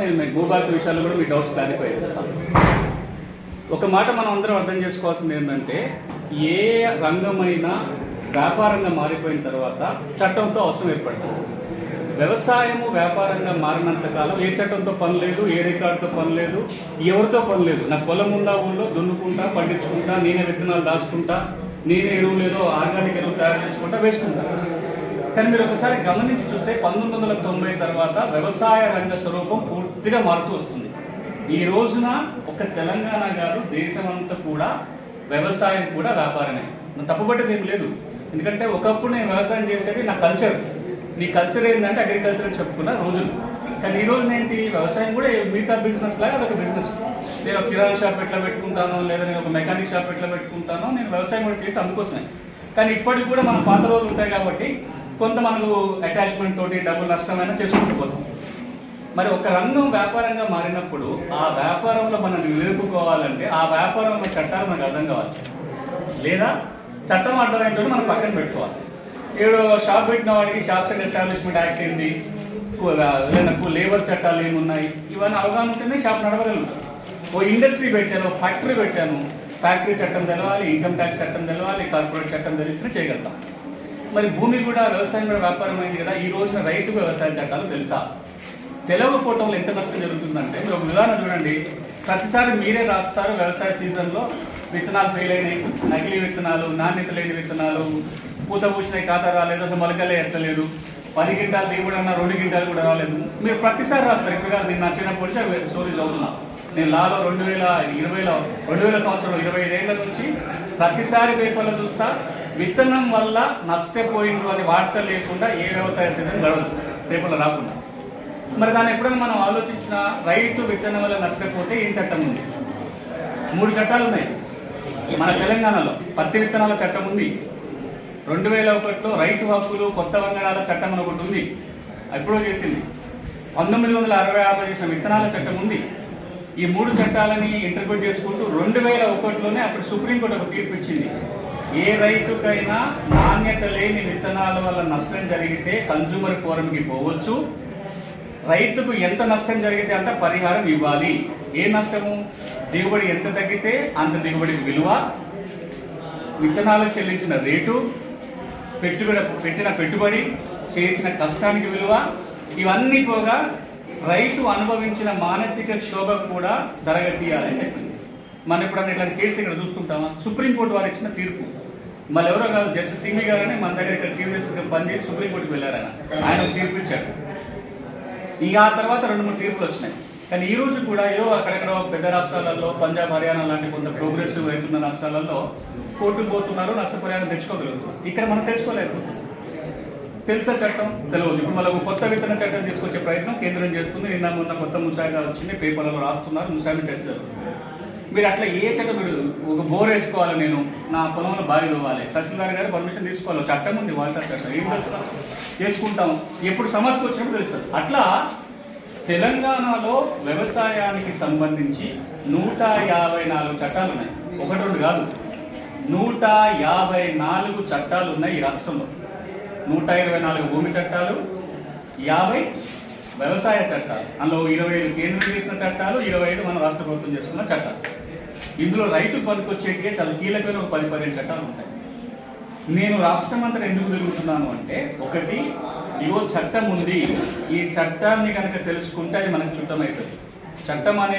నేను మీ భూభారత విషయాలు కూడా మీ డౌట్స్ క్లారిఫై చేస్తాను. ఒక మాట మనం అందరం అర్థం చేసుకోవాల్సింది ఏంటంటే ఏ రంగమైనా వ్యాపారంగా మారిపోయిన తర్వాత చట్టంతో అవసరం ఏర్పడుతుంది. వ్యవసాయము వ్యాపారంగా మారినంత కాలం ఏ చట్టంతో పని లేదు ఏ రికార్డుతో పని లేదు ఎవరితో పని లేదు. నాకు పొలం ఉందా ఊళ్ళో దున్నుకుంటా పండించుకుంటా నేనే విత్తనాలు దాచుకుంటా నేనే ఎరువులు ఏదో ఆర్గానిక్ ఎరువులు తయారు చేసుకుంటా వేసుకుంటా. కానీ మీరు ఒకసారి గమనించి చూస్తే పంతొమ్మిది వందల తొంభై తర్వాత వ్యవసాయ రంగ స్వరూపం పూర్తిగా మారుతూ వస్తుంది. ఈ రోజున ఒక తెలంగాణ గారు దేశమంతా కూడా వ్యవసాయం కూడా వ్యాపారమే. నేను తప్పుపట్టేది ఏం లేదు. ఎందుకంటే ఒకప్పుడు నేను వ్యవసాయం చేసేది నా కల్చర్ నీ కల్చర్ ఏంటంటే అగ్రికల్చర్ అని చెప్పుకున్న రోజులు. కానీ ఈ రోజు ఏంటి? వ్యవసాయం కూడా మిగతా బిజినెస్ లాగా అదొక బిజినెస్ నేను ఒక కిరాణా షాప్ ఎట్లా పెట్టుకుంటాను లేదా నేను ఒక మెకానిక్ షాప్ ఎట్లా పెట్టుకుంటానో నేను వ్యవసాయం కూడా చేసి అందుకోసమే. కానీ ఇప్పటికి కూడా మన పాత రోజులు ఉంటాయి కాబట్టి కొంత మనకు అటాచ్మెంట్ తోటి డబ్బులు నష్టమైనా చేసుకుంటూ పోతాం. మరి ఒక రంగం వ్యాపారంగా మారినప్పుడు ఆ వ్యాపారంలో మనం నిలుపుకోవాలంటే ఆ వ్యాపారంలో చట్టాలు మనకు అర్థం కావాలి. లేదా చట్టం అర్థం మనం పక్కన పెట్టుకోవాలి. ఏడు షాప్ పెట్టిన వాడికి షాప్స్ అండ్ ఎస్టాబ్లిష్మెంట్ యాక్ట్ ఏంది? లేదా లేబర్ చట్టాలు ఏమున్నాయి? ఇవన్నీ అవగాహన ఉంటేనే షాప్ నడవగలుగుతాం. ఓ ఇండస్ట్రీ పెట్టాను ఫ్యాక్టరీ పెట్టాను. ఫ్యాక్టరీ చట్టం తెలవాలి ఇన్కమ్ ట్యాక్స్ చట్టం తెలవాలి కార్పొరేట్ చట్టం తెలిస్తేనే చేయగలుగుతాం. మరి భూమి కూడా వ్యవసాయం కూడా వ్యాపారం అయింది కదా ఈ రోజున రైతుకు వ్యవసాయ చట్టాలు తెలుసా? తెలవకపోవటంలో వల్ల ఎంత నష్టం జరుగుతుందంటే మీరు ఒక ఉదాహరణ చూడండి. ప్రతిసారి మీరే రాస్తారు వ్యవసాయ సీజన్లో విత్తనాలు ఫెయిల్ అయినాయి నకిలీ విత్తనాలు నాణ్యత లేని విత్తనాలు పూత పూసినాయి ఖాతా రాలేదు అసలు మొలకలే ఎత్తలేదు పది గింటాలు దిగుబడి అన్న రెండు గింటాలు కూడా రాలేదు. మీరు ప్రతిసారి రాస్తారు ఎక్కువగా నేను నచ్చినప్పటి నుంచి స్టోరీస్ చదువుతున్నా నేను లాలో రెండు వేల ఇరవైలో రెండు వేల సంవత్సరం ఇరవై ఐదేళ్ళ నుంచి ప్రతిసారి పేపర్లో చూస్తా విత్తనం వల్ల నష్టపోయిండు అని వార్త లేకుండా ఏ వ్యవసాయ సీజన్ గడవదు రేపటి రాకుండా. మరి దాన్ని ఎప్పుడైనా మనం ఆలోచించిన రైతు విత్తనం వల్ల నష్టపోతే ఏం చట్టం ఉంది? మూడు చట్టాలు ఉన్నాయి. మన తెలంగాణలో పత్తి విత్తనాల చట్టం ఉంది. రెండు వేల ఒకటిలో రైతు హక్కులు కొత్త వంగడాల చట్టం అని ఒకటి ఉంది. ఎప్పుడో చేసింది. పంతొమ్మిది వందల అరవై ఆరులో చేసిన విత్తనాల చట్టం ఉంది. ఈ మూడు చట్టాలని ఇంటర్ప్రిట్ చేసుకుంటూ రెండు వేల ఒకటిలోనే అప్పుడు సుప్రీంకోర్టు ఒక తీర్పు ఇచ్చింది. ఏ రైతుకైనా నాణ్యత లేని విత్తనాల వల్ల నష్టం జరిగితే కన్జ్యూమర్ ఫోరంకి పోవచ్చు. రైతుకు ఎంత నష్టం జరిగితే అంత పరిహారం ఇవ్వాలి. ఏ నష్టము? దిగుబడి ఎంత తగ్గితే అంత దిగుబడి విలువ. విత్తనాలకు చెల్లించిన రేటు పెట్టుబడి పెట్టిన పెట్టుబడి చేసిన కష్టానికి విలువ. ఇవన్నీ పోగా రైతు అనుభవించిన మానసిక క్షోభ కూడా ధరగట్టియాలని చెప్పింది మనం ఎప్పుడన్నా ఇట్లాంటి కేసు ఇక్కడ చూస్తుంటామా? సుప్రీంకోర్టు వారు ఇచ్చిన తీర్పు. మళ్ళీ ఎవరో కాదు జస్టిస్ సింగ్ గారని మన దగ్గర ఇక్కడ చీఫ్ జస్టిస్ పనిచేసి సుప్రీంకోర్టుకి వెళ్ళారని ఆయన తీర్పు ఇచ్చాడు. ఇక ఆ తర్వాత రెండు మూడు తీర్పులు వచ్చినాయి. కానీ ఈ రోజు కూడా ఏదో అక్కడెక్కడ పెద్ద రాష్ట్రాలలో పంజాబ్ హర్యానా లాంటి కొంత ప్రోగ్రెసివ్ అవుతున్న రాష్ట్రాలలో కోర్టుకు పోతున్నారు నష్టపరిహారం తెచ్చుకోగలుగుతారు. ఇక్కడ మనం తెచ్చుకోలేకపోతున్నాం తెలుసా చట్టం? తెలియదు. ఇప్పుడు మళ్ళీ ఒక కొత్త విత్తన చట్టం తీసుకొచ్చే ప్రయత్నం కేంద్రం చేస్తుంది. నిన్న మొన్న కొత్త ముసాయిదా వచ్చింది. పేపర్లలో రాస్తున్నారు. ముసాయిదా చర్చ జరుగుతుంది. మీరు అట్లా ఏ చట్టం మీరు ఒక బోర్ వేసుకోవాలి నేను నా పొలంలో బావి ఇవ్వాలి తహసీల్దార్ గారు పర్మిషన్ తీసుకోవాలి. చట్టం ఉంది వాటర్ చట్టం. ఏం తెలుసు? చేసుకుంటాం. ఎప్పుడు సమస్య వచ్చినప్పుడు తెలుస్తుంది అట్లా తెలంగాణలో వ్యవసాయానికి సంబంధించి నూట యాభై నాలుగు చట్టాలు ఉన్నాయి. ఒకటి రెండు కాదు. నూట యాభై నాలుగు చట్టాలు ఉన్నాయి ఈ రాష్ట్రంలో. నూట ఇరవై నాలుగు భూమి చట్టాలు యాభై వ్యవసాయ చట్టాలు. అందులో ఇరవై ఐదు కేంద్రం చేసిన చట్టాలు ఇరవై ఐదు మన రాష్ట్ర ప్రభుత్వం చేసుకున్న చట్టాలు. ఇందులో రైతు పనికొచ్చేటివి చాలా కీలకమైన ఒక పది పదిహేను చట్టాలు ఉంటాయి. నేను రాష్ట్రం అంతా ఎందుకు తిరుగుతున్నాను అంటే ఒకటి ఇవో చట్టం ఉంది. ఈ చట్టాన్ని కనుక తెలుసుకుంటే అది మనకు చుట్టమవుతుంది చట్టం అనేది